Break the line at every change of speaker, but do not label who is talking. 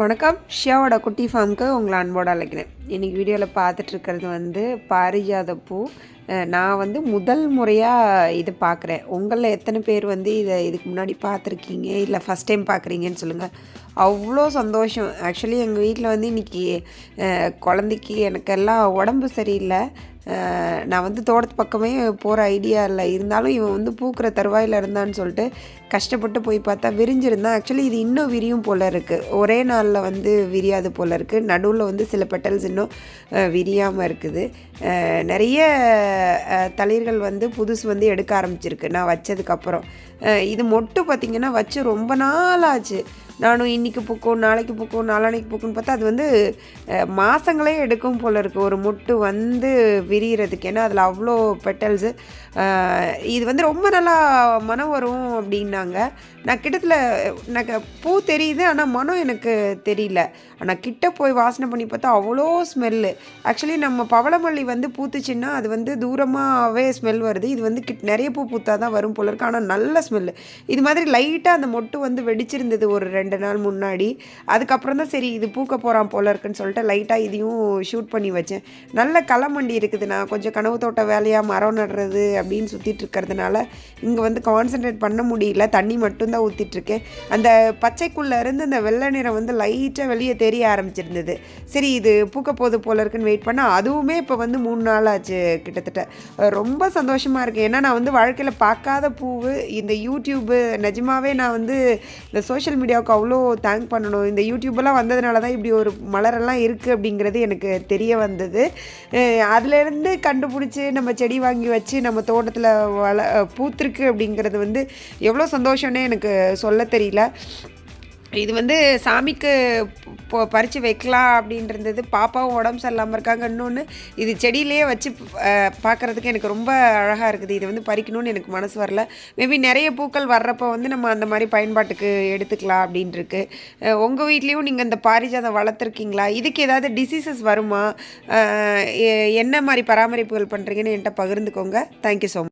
வணக்கம். ஷியாவோட குட்டி ஃபார்முக்கு உங்களை அன்போடு அழைக்கிறேன். இன்றைக்கி வீடியோவில் பார்த்துட்ருக்கிறது வந்து பாரிஜாத பூ. நான் வந்து முதல் முறையாக இது பார்க்குறேன். உங்களில் எத்தனை பேர் வந்து இதை இதுக்கு முன்னாடி பார்த்துருக்கீங்க? இல்லை ஃபஸ்ட் டைம் பார்க்குறீங்கன்னு சொல்லுங்கள் அவ்வளோ சந்தோஷம். ஆக்சுவலி எங்கள் வீட்டில் வந்து இன்றைக்கி குழந்தைக்கு எனக்கெல்லாம் உடம்பு சரியில்லை. நான் வந்து தோட்டத்து பக்கமே போகிற ஐடியா இல்லை. இருந்தாலும் இவன் வந்து பூக்கிற தருவாயில் இருந்தான்னு சொல்லிட்டு கஷ்டப்பட்டு போய் பார்த்தா விரிஞ்சிருந்தான். ஆக்சுவலி இது இன்னும் விரியும் போல் இருக்குது ஒரே நாளில் வந்து விரியாது போல் இருக்குது நடுவில் வந்து சில பெட்டல்ஸ் இன்னும் விரியாமல் இருக்குது. நிறைய தளிர்கள் வந்து புதுசு வந்து எடுக்க ஆரம்பிச்சிருக்கு. நான் வச்சதுக்கப்புறம் இது மொட்டு பார்த்திங்கன்னா வச்சு ரொம்ப நாள் ஆச்சு நானும் இன்றைக்கி பூக்கும் நாளைக்கு பூக்கும் நாளானைக்கு பூக்கும்னு பார்த்தா அது வந்து மாதங்களே எடுக்கும் போல் இருக்குது ஒரு மொட்டு வந்து விரிகிறதுக்கு ஏன்னா அதில் அவ்வளோ பெட்டல்ஸு. இது வந்து ரொம்ப நல்லா மனம் வரும் அப்படின்னாங்க. நான் கிட்டத்தில் எனக்கு பூ தெரியுது ஆனால் மனம் எனக்கு தெரியல. ஆனால் கிட்ட போய் வாசனை பண்ணி பார்த்தா அவ்வளோ ஸ்மெல்லு. ஆக்சுவலி நம்ம பவளமல்லி வந்து பூத்துச்சுன்னா அது வந்து தூரமாகவே ஸ்மெல் வருது. இது வந்து கிட் நிறைய பூ பூத்தா தான் வரும் போல இருக்கு. ஆனால் நல்ல ஸ்மெல்லு இது மாதிரி லைட்டாக அந்த மொட்டு வந்து வெடிச்சிருந்தது ஒரு ரெண்டு நாள் முன்னாடி. அதுக்கப்புறம் தான் சரி இது பூக்க போகிறான் போல இருக்குன்னு சொல்லிட்டு லைட்டாக இதையும் ஷூட் பண்ணி வச்சேன். நல்ல களமண்டி இருக்குது நான் கொஞ்சம் கனவு தோட்ட வேலையாக மரம் நடுறது அப்படின்னு சுற்றிட்டு இருக்கிறதுனால இங்கே வந்து கான்சென்ட்ரேட் பண்ண முடியல. தண்ணி மட்டும்தான் ஊற்றிட்டுருக்கேன் அந்த பச்சைக்குள்ளே இருந்து அந்த வெள்ளை நிறம் வந்து லைட்டாக வெளியே தெரிய ஆரம்பிச்சிருந்தது. சரி இது பூக்க போது போல இருக்குன்னு வெயிட் பண்ணால் அதுவுமே இப்போ வந்து மூணு நாள் ஆச்சு கிட்டத்தட்ட. ரொம்ப சந்தோஷமாக இருக்குது ஏன்னா நான் வந்து வாழ்க்கையில் பார்க்காத பூவு இந்த யூடியூப்பு நிஜமாவே நான் வந்து இந்த சோஷியல் மீடியாவுக்கு அவ்வளோ தேங்க் பண்ணணும். இந்த யூடியூப்லாம் வந்ததுனால தான் இப்படி ஒரு மலரெல்லாம் இருக்குது அப்படிங்கிறது எனக்கு தெரிய வந்தது. அதுலேருந்து கண்டு கண்டுபிடிச்சி நம்ம செடி வாங்கி வச்சு நம்ம தோட்டத்தில் வள பூத்திருக்கு அப்படிங்கிறது வந்து எவ்வளோ சந்தோஷம்னே எனக்கு சொல்ல தெரியல. இது வந்து சாமிக்கு இப்போ பறித்து வைக்கலாம் அப்படின்றது பாப்பாவும் உடம்பு சரியில்லாமல் இருக்காங்க. இன்னொன்று இது செடியிலேயே வச்சு பார்க்குறதுக்கு பார்க்கறதுக்கு எனக்கு ரொம்ப அழகாக இருக்குது. இது வந்து பறிக்கணும்னு எனக்கு மனசு வரல. மேபி நிறைய பூக்கள் வர்றப்போ வந்து நம்ம அந்த மாதிரி பயன்பாட்டுக்கு எடுத்துக்கலாம் அப்படின்ட்டுருக்கு உங்கள் வீட்லேயும் நீங்கள் இந்த பாரிஜாதம் வளர்த்துருக்கீங்களா? இதுக்கு ஏதாவது டிசீசஸ் வருமா? என்ன மாதிரி பராமரிப்புகள் பண்ணுறீங்கன்னு என்கிட்ட பகிர்ந்துக்கோங்க. Thank you so much